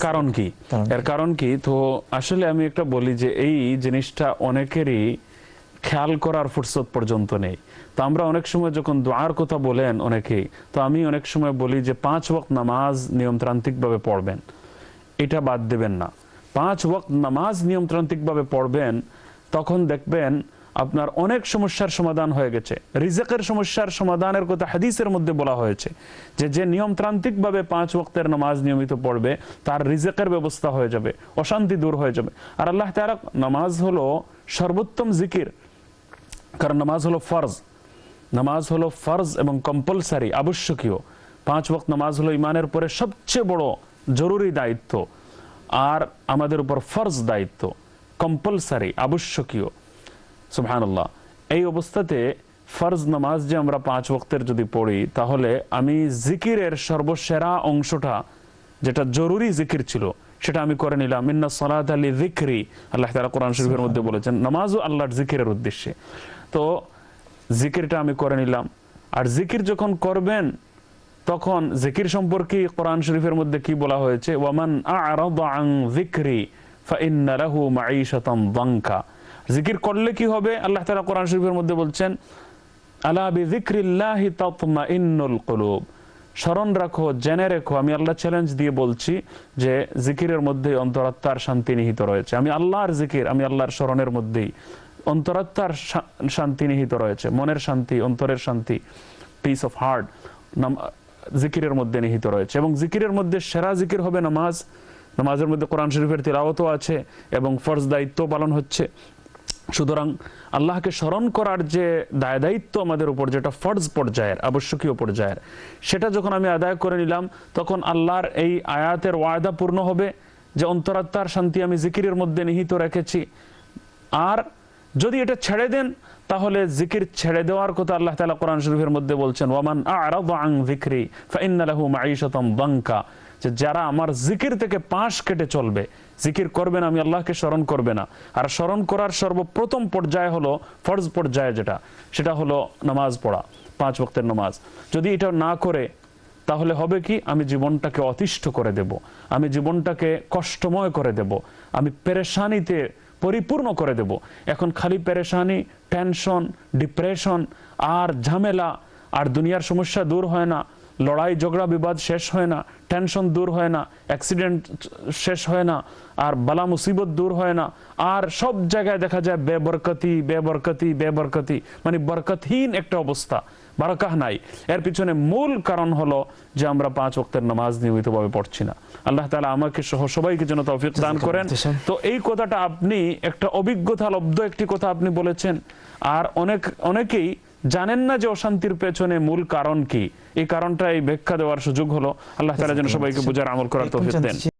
কারণ কি? এর কারণ কি? তো আসলে আমি একটা বলি যে এই জিনিসটা অনেকেরই খেয়াল করার ফুরসত পর্যন্ত নেই। তো আমরা অনেক সময় যখন দোয়ার কথা বলেন অনেকেই তো আমি অনেক সময় বলি যে পাঁচ ওয়াক্ত নামাজ নিয়মতান্ত্রিকভাবে পড়বেন। এটা বাদ দেবেন না। পাঁচ ওয়াক্ত নামাজ নিয়মতান্ত্রিকভাবে পড়বেন তখন দেখবেন আপনার অনেক সমস্যার সমাধান হয়ে গেছে। রিজেকের সমস্যার সমাধানের কথা হাদিসের মধ্যে বলা হয়েছে যে যে নিয়মতান্ত্রিকভাবে পাঁচ ওয়াক্তের নামাজ নিয়মিত পড়বে, তার রিজেকের ব্যবস্থা হয়ে যাবে, অশান্তি দূর হয়ে যাবে। আর আল্লাহ তাআলা নামাজ হলো সর্বোত্তম জিকির, কারণ নামাজ হলো ফরজ। নামাজ হলো ফরজ এবং কম্পালসারি আবশ্যকীয়। পাঁচ ওয়াক্ত নামাজ হলো ইমানের পরে সবচেয়ে বড় জরুরি দায়িত্ব। আর আমাদের উপর ফরজ দায়িত্ব কম্পালসারি আবশ্যকীয়। সুবহানাল্লাহ। এই অবস্থাতে ফরজ নামাজ যে আমরা পাঁচ ওয়াক্তের যদি পড়ি তাহলে আমি জিকিরের সর্বসেরা অংশটা যেটা জরুরি জিকির ছিল সেটা আমি করে নিলাম। ইন্না সালাত আলী জিক্রি আল্লাহ তালা কোরআন শরীফের মধ্যে বলেছেন নামাজও আল্লাহর জিকিরের উদ্দেশ্যে। তো জিকিরটা আমি করে নিলাম। আর জিকির যখন করবেন তখন জিকির সম্পর্কে কোরআন শরীফের মধ্যে কি বলা হয়েছে? ওয়ামান আ'রাদা আন যিকরি ফাইন্না লাহু মাঈশাতান দানকা জিকির করলে কি হবে? আল্লাহ তাআলা কোরআন শরীফের মধ্যে বলছেন, আলা বিযিকরিল্লাহি তাতমাইন্নুল কুলুব। স্মরণ রাখো, জেনে রেখো। আমি আল্লাহ চ্যালেঞ্জ দিয়ে বলছি যে জিকিরের মধ্যে অন্তরাত্মার শান্তি নিহিত রয়েছে। আমি আল্লাহর জিকির, আমি আল্লাহর স্মরণের মধ্যেই অন্তরাত্মার শান্তি নিহিত রয়েছে। মনের শান্তি, অন্তরের শান্তি পিস অফ হার্ট জিকিরের মধ্যে নিহিত রয়েছে। এবং জিকিরের মধ্যে সেরা জিকির হবে নামাজ। নামাজের মধ্যে কোরআন শরীফের তিলাওয়াতও আছে এবং ফরজ দায়িত্ব পালন হচ্ছে। সুতরাং আল্লাহকে স্মরণ করার যে দায় দায়িত্ব আমাদের উপর, যেটা ফরজ পর্যায়ের, আবশ্যকীয় পর্যায়ের, সেটা যখন আমি আদায় করে নিলাম, তখন আল্লাহর এই আয়াতের ওয়াদা পূর্ণ হবে যে অন্তরাত্মার শান্তি আমি জিকিরের মধ্যে নিহিত রেখেছি। আর যদি এটা ছেড়ে দেন, তাহলে জিকির ছেড়ে দেওয়ার কথা আল্লাহ তাআলা কোরআন শরীফের মধ্যে বলছেন ওয়ামান আ'রাদা আন যিকরি ফাইন্না লাহু মাঈশাতান দানকা যে যারা আমার জিকির থেকে পাশ কেটে চলবে, জিকির করবে না, আমি আল্লাহকে স্মরণ করবে না। আর স্মরণ করার সর্বপ্রথম পর্যায়ে হলো ফর্জ পর্যায়ে যেটা, সেটা হলো নামাজ পড়া, পাঁচ ওয়াক্তের নামাজ। যদি এটা না করে, তাহলে হবে কি, আমি জীবনটাকে অতিষ্ঠ করে দেব, আমি জীবনটাকে কষ্টময় করে দেব, আমি পেরেশানিতে পরিপূর্ণ করে দেব। এখন খালি পেরেশানি টেনশন ডিপ্রেশন আর ঝামেলা, আর দুনিয়ার সমস্যা দূর হয় না লড়াই ঝগড়া বিবাদ শেষ হয় না টেনশন দূর হয় না অ্যাক্সিডেন্ট শেষ হয় না আর বালা মুসিবত দূর হয় না আর সব জায়গায় দেখা যায় বেবরকতি বেবরকতি বেবরকতি মানে বরকতহীন একটা অবস্থা বারাকাহ নাই। এর পিছনে মূল কারণ হলো যে আমরা পাঁচ ওয়াক্তের নামাজ নিয়মিতভাবে পড়ছি না। আল্লাহ তালা আমাকে সহ সবাইকে যেন তৌফিক দান করেন। তো এই কথাটা আপনি একটা অভিজ্ঞতা লব্ধ একটি কথা আপনি বলেছেন আর অনেক অনেকেই জানেন না যে অশান্তির পেছনে মূল কারণ কি? এই কারণটা এই ব্যাখ্যা দেওয়ার সুযোগ হলো। আল্লাহ তালা যেন সবাইকে বুঝার আমল করার তো তৌফিক দেন।